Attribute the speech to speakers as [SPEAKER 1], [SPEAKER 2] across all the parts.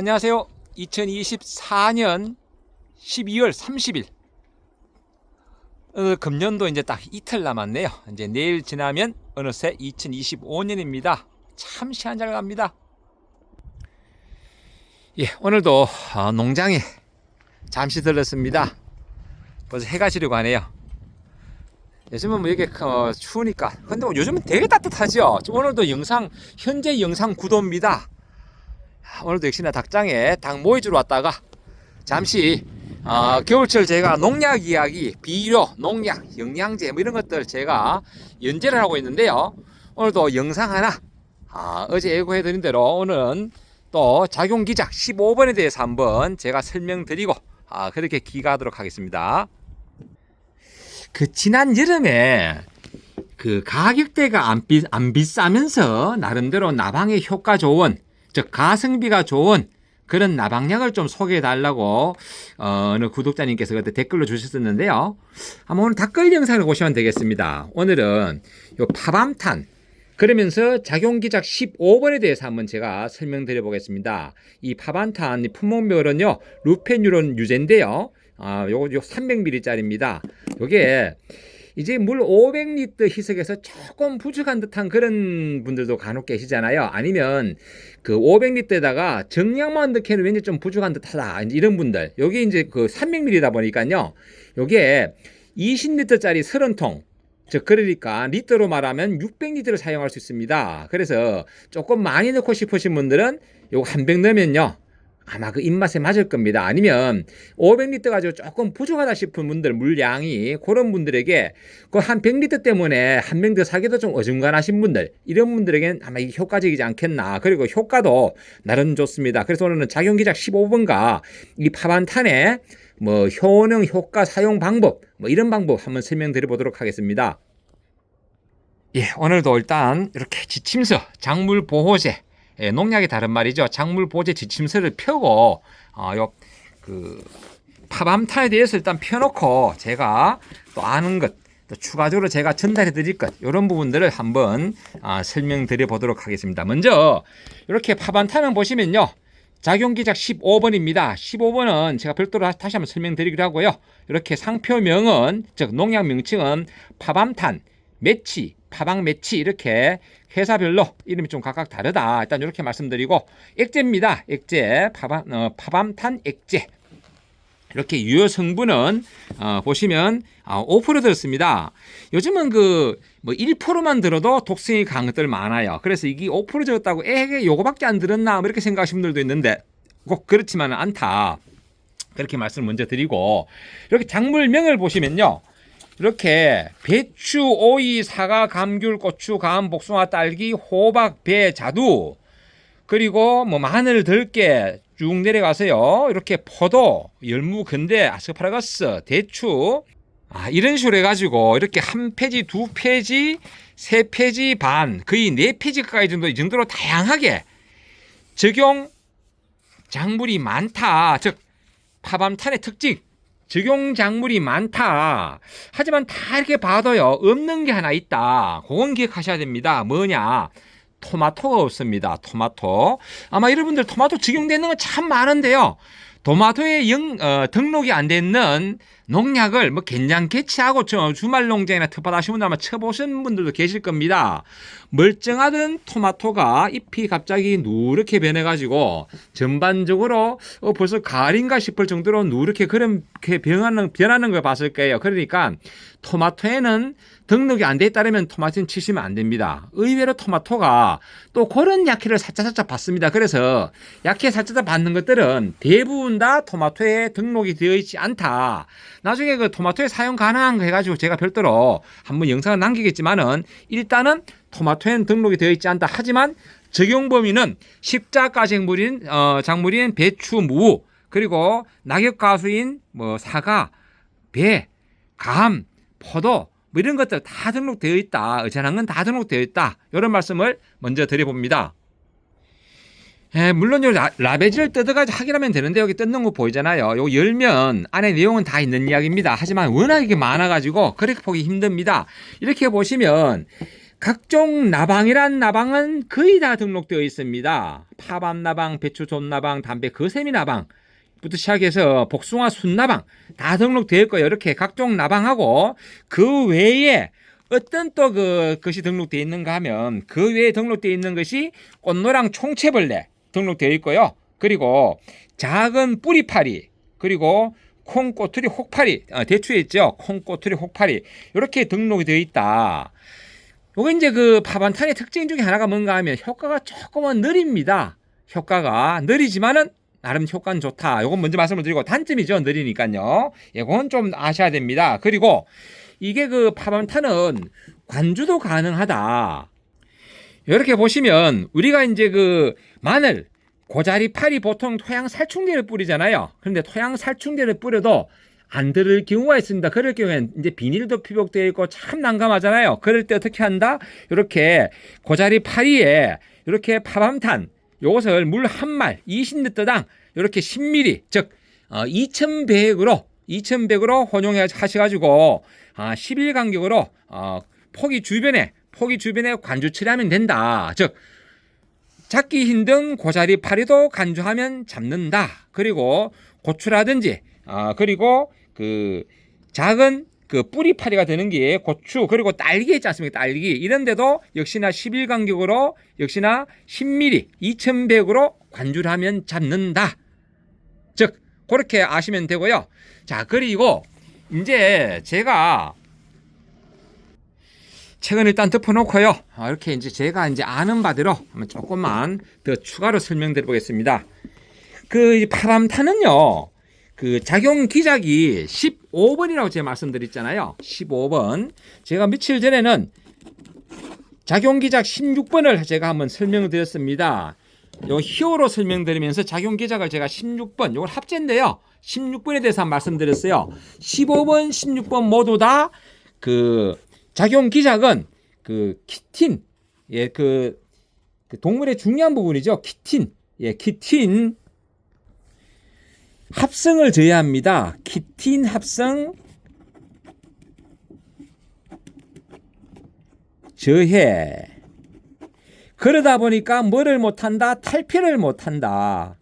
[SPEAKER 1] 안녕하세요. 2024년 12월 30일. 어, 금년도 이제 딱 이틀 남았네요. 이제 내일 지나면 어느새 2025년입니다. 참 시간 잘 갑니다. 예, 오늘도 어, 농장에 잠시 들렀습니다. 벌써 해가 지려고 하네요. 요즘은 뭐 이게 어, 추우니까. 근데 뭐 요즘은 되게 따뜻하죠. 오늘도 영상 현재 영상 구도입니다. 오늘도 역시나 닭장에 닭 모이주러 왔다가 잠시 어, 겨울철 제가 농약 이야기, 비료, 농약, 영양제 뭐 이런 것들 제가 연재를 하고 있는데요. 오늘도 영상 하나 아, 어제 예고해드린 대로 오늘은 또 작용 기작 15번에 대해서 한번 제가 설명드리고 아, 그렇게 기가하도록 하겠습니다. 그 지난 여름에 그 가격대가 안, 비, 안 비싸면서 나름대로 나방에 효과 좋은 즉 가성비가 좋은 그런 나방약을 좀 소개해 달라고 어, 어느 구독자님께서 그때 댓글로 주셨었는데요. 한번 오늘 댓글 영상을 보시면 되겠습니다. 오늘은 요 파밤탄 그러면서 작용기작 15번에 대해서 한번 제가 설명드려 보겠습니다. 이 파밤탄 이 품목별은요 루페뉴론 유제인데요. 아, 요거 요 300ml짜리입니다. 요게 이제 물 500리터 희석해서 조금 부족한 듯한 그런 분들도 간혹 계시잖아요. 아니면 그 500리터에다가 정량만 넣기에는 왠지 좀 부족한 듯하다. 이런 분들. 여기 이제 그 300ml다 보니까요. 요게 20리터짜리 30통. 즉 그러니까 리터로 말하면 600리터를 사용할 수 있습니다. 그래서 조금 많이 넣고 싶으신 분들은 요거 한병 넣으면요. 아마 그 입맛에 맞을 겁니다. 아니면 500리터 가지고 조금 부족하다 싶은 분들 물량이 그런 분들에게 그 한 100리터 때문에 한병더 사기도 좀 어중간하신 분들 이런 분들에게는 아마 이게 효과적이지 않겠나. 그리고 효과도 나름 좋습니다. 그래서 오늘은 작용기작 15번과 이 파반탄의 뭐 효능, 효과, 사용 방법 뭐 이런 방법 한번 설명드려 보도록 하겠습니다. 예, 오늘도 일단 이렇게 지침서, 작물 보호제 예, 농약이 다른 말이죠. 작물 보호제 지침서를 펴고 어, 요그 파밤탄에 대해서 일단 펴놓고 제가 또 아는 것, 또 추가적으로 제가 전달해 드릴 것 이런 부분들을 한번 아, 설명드려 보도록 하겠습니다. 먼저 이렇게 파밤탄은 보시면요. 작용기작 15번입니다. 15번은 제가 별도로 다시 한번 설명드리기로 하고요. 이렇게 상표명은 즉 농약 명칭은 파밤탄, 매치, 파방 매치 이렇게 회사별로 이름이 좀 각각 다르다. 일단 이렇게 말씀드리고 액제입니다. 액제 파밤 어, 파밤탄 액제 이렇게 유효 성분은 어, 보시면 어, 5% 들었습니다. 요즘은 그 뭐 1%만 들어도 독성이 강한 것들 많아요. 그래서 이게 5% 들었다고 에게 요거밖에 안 들었나 뭐 이렇게 생각하시는 분들도 있는데 꼭 그렇지만은 않다. 그렇게 말씀을 먼저 드리고 이렇게 작물명을 보시면요. 이렇게 배추, 오이, 사과, 감귤, 고추, 감, 복숭아, 딸기, 호박, 배, 자두 그리고 뭐 마늘, 들깨 쭉 내려가서요. 이렇게 포도, 열무, 근대, 아스파라거스, 대추 아, 이런 식으로 해가지고 이렇게 한 페이지, 두 페이지, 세 페이지 반, 거의 네 페이지 가까이 정도 이 정도로 다양하게 적용 작물이 많다. 즉 파밤탄의 특징 적용 작물이 많다. 하지만 다 이렇게 봐도요, 없는 게 하나 있다. 그건 기억하셔야 됩니다. 뭐냐? 토마토가 없습니다. 토마토. 아마 여러분들 토마토 적용되는 건 참 많은데요. 토마토에 영, 어, 등록이 안돼 있는 농약을 뭐 괜찮겠지하고 주말 농장이나 텃밭 하시는 분들 아마 쳐보신 분들도 계실 겁니다. 멀쩡하던 토마토가 잎이 갑자기 누렇게 변해가지고 전반적으로 어, 벌써 가을인가 싶을 정도로 누렇게 그렇게 변하는, 변하는 걸 봤을 거예요. 그러니까 토마토에는 등록이 안 돼 있다면 토마토는 치시면 안 됩니다. 의외로 토마토가 또 그런 약해를 살짝살짝 받습니다. 그래서 약해 살짝 받는 것들은 대부분 다 토마토에 등록이 되어 있지 않다. 나중에 그 토마토에 사용 가능한 거 해가지고 제가 별도로 한번 영상을 남기겠지만은 일단은 토마토에는 등록이 되어 있지 않다. 하지만 적용 범위는 십자가 작물인 어, 작물인 배추, 무 그리고 낙엽 가수인 뭐 사과, 배, 감, 포도 뭐 이런 것들 다 등록되어 있다. 의전한 건 다 등록되어 있다. 이런 말씀을 먼저 드려봅니다. 에, 물론 요 라, 라베지를 뜯어가지고 확인하면 되는데 여기 뜯는 거 보이잖아요. 요 열면 안에 내용은 다 있는 이야기입니다. 하지만 워낙 이게 많아가지고 그렇게 보기 힘듭니다. 이렇게 보시면 각종 나방이란 나방은 거의 다 등록되어 있습니다. 파밤 나방, 배추존 나방, 담배 거세미 나방 부터 시작해서 복숭아 순나방 다 등록되어 있고요. 이렇게 각종 나방하고 그 외에 어떤 또 그 것이 등록되어 있는가 하면 그 외에 등록되어 있는 것이 꽃노랑 총채벌레 등록되어 있고요. 그리고 작은 뿌리파리 그리고 콩꼬투리 혹파리 어, 대추에 있죠. 콩꼬투리 혹파리 이렇게 등록이 되어 있다. 요거 이제 그 파반탄의 특징 중에 하나가 뭔가 하면 효과가 조금은 느립니다. 효과가 느리지만은 나름 효과는 좋다. 요건 먼저 말씀을 드리고 단점이죠. 느리니까요. 이건 좀 아셔야 됩니다. 그리고 이게 그 파반탄은 관주도 가능하다. 이렇게 보시면 우리가 이제 그 마늘 고자리 팔이 보통 토양 살충제를 뿌리잖아요. 그런데 토양 살충제를 뿌려도 안 들을 경우가 있습니다. 그럴 경우에는 이제 비닐도 피복되어 있고 참 난감하잖아요. 그럴 때 어떻게 한다? 이렇게 고자리 파리에 이렇게 파밤탄 요것을 물 한 말 20리터당 이렇게 10ml 즉 어, 2,100으로 2,100으로 혼용해 하셔가지고 아, 10일 간격으로 어, 포기 주변에 포기 주변에 관주치하면 된다. 즉 잡기 힘든 고자리 파리도 간주하면 잡는다. 그리고 고추라든지 아 그리고 그 작은 그 뿌리 파리가 되는 게 고추 그리고 딸기 있지 않습니까? 딸기 이런 데도 역시나 10일 간격으로 역시나 10mm 2100으로 관주를 하면 잡는다. 즉 그렇게 아시면 되고요. 자 그리고 이제 제가 책은 일단 덮어놓고요. 아, 이렇게 이제 제가 이제 아는 바대로 조금만 더 추가로 설명드려 보겠습니다. 그 파람탄은요, 그 작용 기작이 15번이라고 제가 말씀드렸잖아요. 15번. 제가 며칠 전에는 작용 기작 16번을 제가 한번 설명을 드렸습니다. 요 히어로 설명드리면서 작용 기작을 제가 16번, 요걸 합제인데요. 16번에 대해서 말씀드렸어요. 15번, 16번 모두 다그 작용 기작은 그 키틴 예 그 그 동물의 중요한 부분이죠. 키틴 예 키틴 합성을 제외합니다. 키틴 합성 저해 그러다 보니까 뭐를 못한다 탈피를 못한다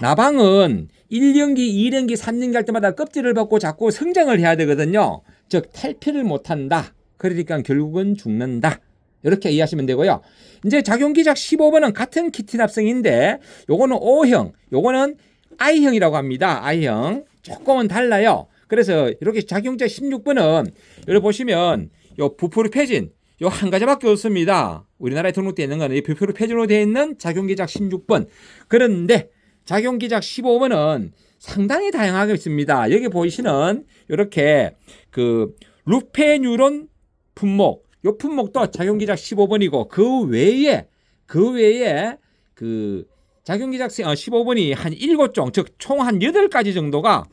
[SPEAKER 1] 나방은 1년기, 2년기, 3년기 할 때마다 껍질을 벗고 자꾸 성장을 해야 되거든요. 즉 탈피를 못한다. 그러니까 결국은 죽는다. 이렇게 이해하시면 되고요. 이제 작용기작 15번은 같은 키틴 합성인데 요거는 O형, 요거는 I형이라고 합니다. I형. 조금은 달라요. 그래서 이렇게 작용자 16번은 여기 보시면 요 부프르페진 요 한 가지밖에 없습니다. 우리나라에 등록되어 있는 거는 이 부프르페진으로 되어 있는 작용기작 16번. 그런데 작용기작 15번은 상당히 다양하게 있습니다. 여기 보이시는 이렇게 그 루페뉴론 품목, 요 품목도 작용기작 15번이고 그 외에 그 외에 그 작용기작 15번이 한 7종, 즉 총 한 8가지 정도가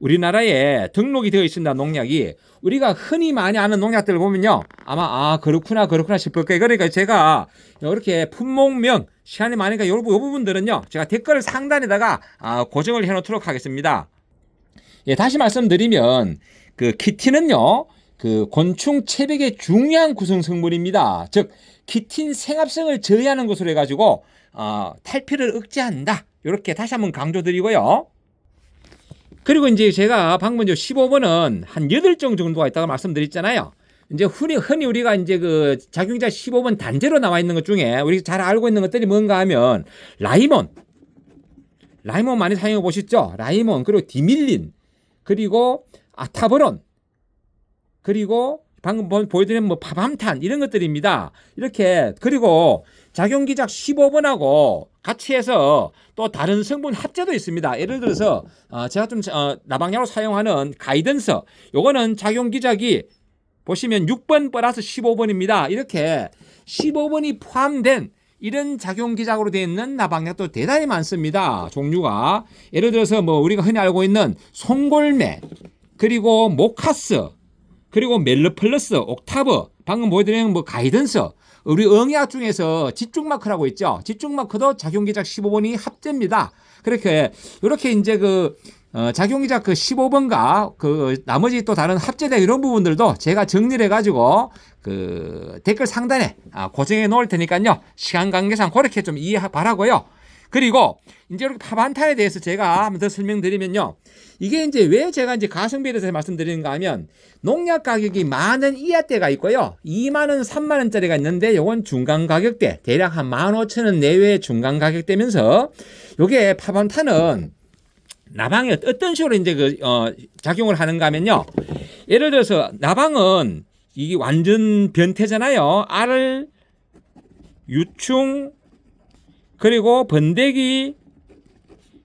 [SPEAKER 1] 우리나라에 등록이 되어 있습니다. 농약이 우리가 흔히 많이 아는 농약들 을 보면요. 아마 아 그렇구나 그렇구나 싶을 거예요. 그러니까 제가 이렇게 품목명 시간이 많으니까 요, 요 부분들은요. 제가 댓글 상단에다가 아, 고정을 해 놓도록 하겠습니다. 예, 다시 말씀드리면 그 키틴은요. 그 곤충 체백의 중요한 구성 성분입니다. 즉 키틴 생합성을 저해하는 것으로 해가지고 어, 탈피를 억제한다. 이렇게 다시 한번 강조드리고요. 그리고 이제 제가 방금 저 15번은 한 8종 정도가 있다고 말씀드렸잖아요. 이제 흔히, 흔히 우리가 이제 그 작용자 15번 단제로 나와 있는 것 중에 우리 잘 알고 있는 것들이 뭔가 하면 라이몬. 라이몬 많이 사용해 보셨죠? 라이몬, 그리고 디밀린, 그리고 아타브론, 그리고 방금 보여드린 뭐 파밤탄 이런 것들입니다. 이렇게 그리고 작용기작 15번하고 같이 해서 또 다른 성분 합제도 있습니다. 예를 들어서 어 제가 좀 어 나방약으로 사용하는 가이던스 요거는 작용기작이 보시면 6번 플러스 15번입니다. 이렇게 15번이 포함된 이런 작용 기작으로 되어 있는 나방약도 대단히 많습니다. 종류가 예를 들어서 뭐 우리가 흔히 알고 있는 송골매 그리고 모카스 그리고 멜로플러스, 옥타브, 방금 보여드린 뭐 가이던스, 우리 응약 중에서 집중마크라고 있죠. 집중마크도 작용기작 15번이 합제입니다. 그렇게, 이렇게 이제 그, 어, 작용기작 그 15번과 그 나머지 또 다른 합제대 이런 부분들도 제가 정리를 해가지고 그 댓글 상단에 아, 고정해 놓을 테니까요. 시간 관계상 그렇게 좀 이해 바라고요. 그리고 이제 이렇게 파반탄에 대해서 제가 한번 더 설명드리면요. 이게 이제 왜 제가 이제 가성비에 대해서 말씀드리는가 하면 농약 가격이 만 원 이하 대가 있고요. 2만 원, 3만 원짜리가 있는데 요건 중간 가격대 대략 한 15,000원 내외의 중간 가격대면서 요게 파반탄은 나방이 어떤 식으로 이제 그 어, 작용을 하는가 하면요. 예를 들어서 나방은 이게 완전 변태잖아요. 알을 유충 그리고 번데기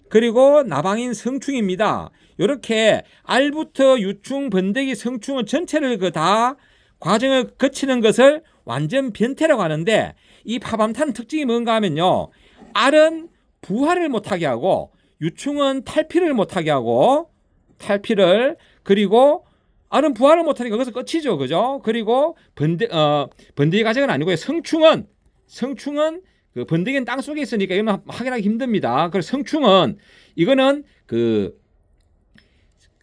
[SPEAKER 1] 그리고 나방인 성충입니다. 이렇게 알부터 유충, 번데기, 성충은 전체를 그 다 과정을 거치는 것을 완전 변태라고 하는데 이 파밤탄 특징이 뭔가 하면요. 알은 부화를 못하게 하고 유충은 탈피를 못하게 하고 탈피를 그리고 알은 부화를 못하니까 그것은 끝이죠, 그죠? 그리고 번데 어 번데기 과정은 아니고요. 성충은 성충은 그 번데기는 땅 속에 있으니까 이건 확인하기 힘듭니다. 그래서 성충은 이거는 그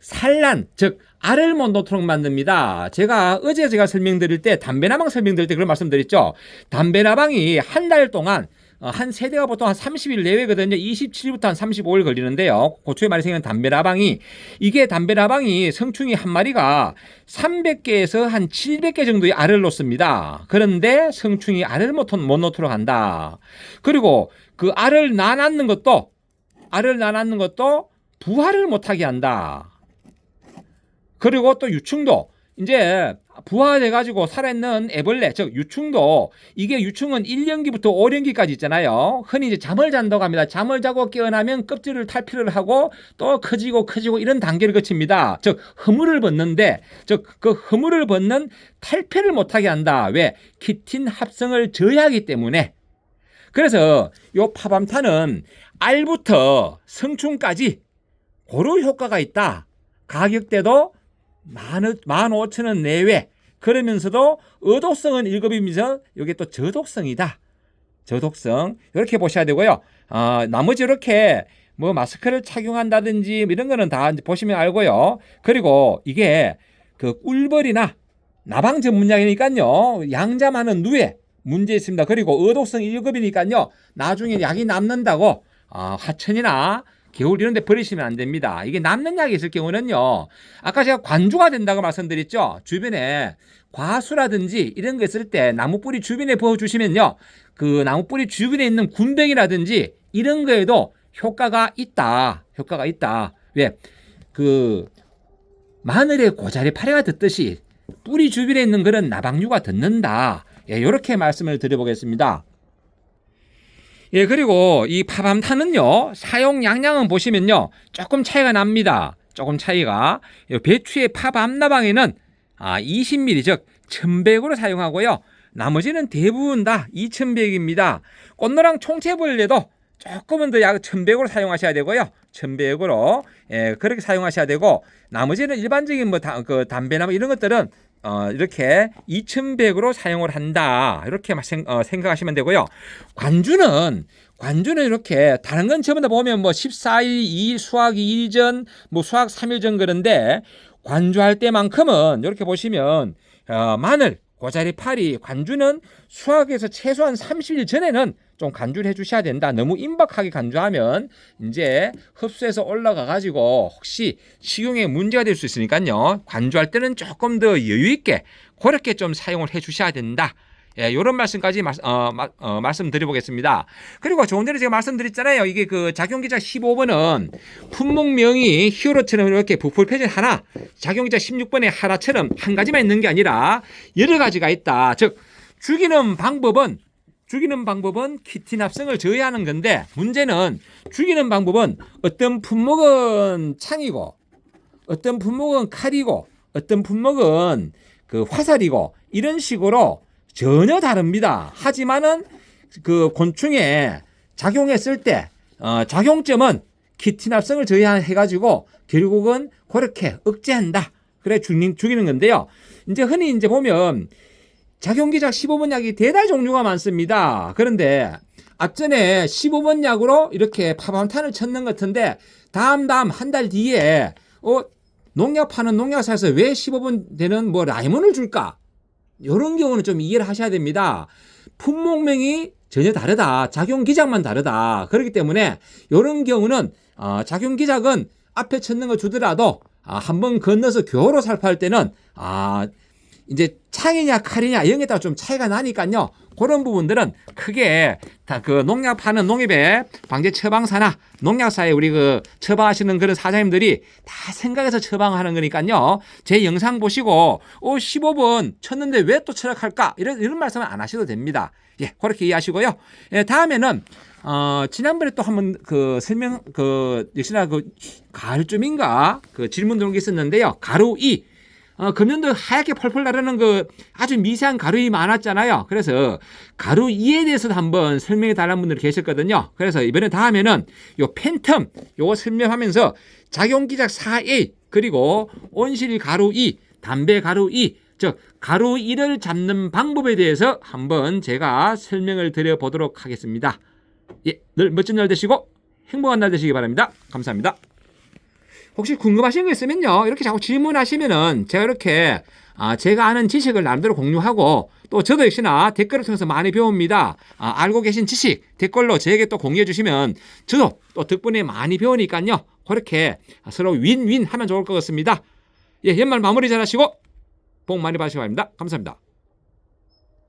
[SPEAKER 1] 산란 즉 알을 못 놓도록 만듭니다. 제가 어제 제가 설명드릴 때 담배나방 설명드릴 때 그런 말씀드렸죠. 담배나방이 한 달 동안 어, 한 세대가 보통 한 30일 내외거든요. 27일부터 한 35일 걸리는데요. 고초에 많이 생기는 담배나방이 이게 담배나방이 성충이 한 마리가 300개에서 한 700개 정도의 알을 놓습니다. 그런데 성충이 알을 못, 못 놓도록 한다. 그리고 그 알을 나낳는 것도 알을 나낳는 것도 부화를 못하게 한다. 그리고 또 유충도 이제 부화돼 가지고 살아있는 애벌레 즉 유충도 이게 유충은 1년기부터 5년기까지 있잖아요. 흔히 이제 잠을 잔다고 합니다. 잠을 자고 깨어나면 껍질을 탈피를 하고 또 커지고 커지고 이런 단계를 거칩니다. 즉 허물을 벗는데 즉 그 허물을 벗는 탈피를 못하게 한다. 왜? 키틴 합성을 저해하기 때문에 그래서 요 파밤탄은 알부터 성충까지 고루 효과가 있다. 가격대도 만 오천 원 내외. 그러면서도 의독성은 1급이면서 이게 또 저독성이다. 저독성. 이렇게 보셔야 되고요. 어, 나머지 이렇게 뭐 마스크를 착용한다든지 뭐 이런 거는 다 보시면 알고요. 그리고 이게 그 꿀벌이나 나방 전문약이니까요. 양자 많은 누에 문제 있습니다. 그리고 의독성 1급이니까요. 나중에 약이 남는다고 어, 하천이나 겨울 이런 데 버리시면 안 됩니다. 이게 남는 약이 있을 경우는요. 아까 제가 관주가 된다고 말씀드렸죠. 주변에 과수라든지 이런 거 있을 때 나무 뿌리 주변에 부어 주시면요. 그 나무 뿌리 주변에 있는 군뱅이라든지 이런 거에도 효과가 있다. 효과가 있다. 왜? 그 마늘에 고자리 파래가 듣듯이 뿌리 주변에 있는 그런 나방류가 듣는다. 예, 이렇게 말씀을 드려보겠습니다. 예, 그리고 이 파밤탄은요, 사용 양량은 보시면요, 조금 차이가 납니다. 조금 차이가. 배추의 파밤나방에는 아, 20ml, 즉, 1100으로 사용하고요. 나머지는 대부분 다 2100입니다. 꽃노랑 총채벌레도 조금은 더 약 1100으로 사용하셔야 되고요. 1100으로. 예, 그렇게 사용하셔야 되고, 나머지는 일반적인 뭐, 다, 그 담배나 뭐 이런 것들은 어, 이렇게 2100으로 사용을 한다. 이렇게 생, 어, 생각하시면 되고요. 관주는 관주는 이렇게 다른 건 전부 다 보면 뭐 14일, 2일, 수학 2일 전, 뭐 수학 3일 전 그런데 관주할 때만큼은 이렇게 보시면 어, 마늘, 고자리 파리, 관주는 수학에서 최소한 30일 전에는 좀 간주를 해주셔야 된다. 너무 임박하게 간주하면 이제 흡수해서 올라가 가지고 혹시 식용에 문제가 될 수 있으니까요. 관주할 때는 조금 더 여유 있게 그렇게 좀 사용을 해주셔야 된다. 예, 요런 말씀까지 마, 어, 마, 어, 말씀드려보겠습니다. 그리고 조금 전에 제가 말씀드렸잖아요. 이게 그 작용기자 15번은 품목명이 히어로처럼 이렇게 부풀 패진 하나, 작용기자 16번의 하나처럼 한 가지만 있는 게 아니라 여러 가지가 있다. 즉, 죽이는 방법은 죽이는 방법은 키틴 합성을 저해하는 건데 문제는 죽이는 방법은 어떤 품목은 창이고 어떤 품목은 칼이고 어떤 품목은 그 화살이고 이런 식으로 전혀 다릅니다. 하지만은 그 곤충에 작용했을 때 어, 작용점은 키틴 합성을 저해해가지고 결국은 그렇게 억제한다. 그래 죽는, 죽이는 건데요. 이제 흔히 이제 보면 작용기작 15번 약이 대달 종류가 많습니다. 그런데 앞전에 15번 약으로 이렇게 파반탄을 쳤는 것 같은데 다음 다음 한 달 뒤에 어 농약 파는 농약사에서 왜 15번 되는 뭐 라이몬을 줄까? 이런 경우는 좀 이해를 하셔야 됩니다. 품목명이 전혀 다르다. 작용 기작만 다르다. 그렇기 때문에 이런 경우는 어, 작용 기작은 앞에 쳤는 거 주더라도 아, 한번 건너서 교로 살포할 때는 아 이제 창이냐 칼이냐 이런 게 따라 좀 차이가 나니까요. 그런 부분들은 크게 다 그 농약 파는 농협의 방제 처방사나 농약사에 우리 그 처방하시는 그런 사장님들이 다 생각해서 처방하는 거니까요. 제 영상 보시고 어 15번 쳤는데 왜 또 철학할까 이런 이런 말씀은 안 하셔도 됩니다. 예, 그렇게 이해하시고요. 예, 다음에는 어 지난번에 또 한번 그 설명 그 역시나 그 가을쯤인가 그 질문 들어온 게 있었는데요. 가루 이 어, 금년도 하얗게 펄펄 나르는 그 아주 미세한 가루이 많았잖아요. 그래서 가루 이에 대해서도 한번 설명해 달라는 분들이 계셨거든요. 그래서 이번에 다음에는 요 팬텀 요거 설명하면서 작용기작 4A 그리고 온실 가루 2, 담배 가루 2, 즉 가루 2를 잡는 방법에 대해서 한번 제가 설명을 드려 보도록 하겠습니다. 예, 늘 멋진 날 되시고 행복한 날 되시기 바랍니다. 감사합니다. 혹시 궁금하신 거 있으면요 이렇게 자꾸 질문하시면은 제가 이렇게 아, 제가 아는 지식을 나름대로 공유하고 또 저도 역시나 댓글을 통해서 많이 배웁니다. 아, 알고 계신 지식 댓글로 저에게 또 공유해 주시면 저도 또 덕분에 많이 배우니까요. 그렇게 서로 윈윈 하면 좋을 것 같습니다. 예, 연말 마무리 잘 하시고 복 많이 받으시기 바랍니다. 감사합니다.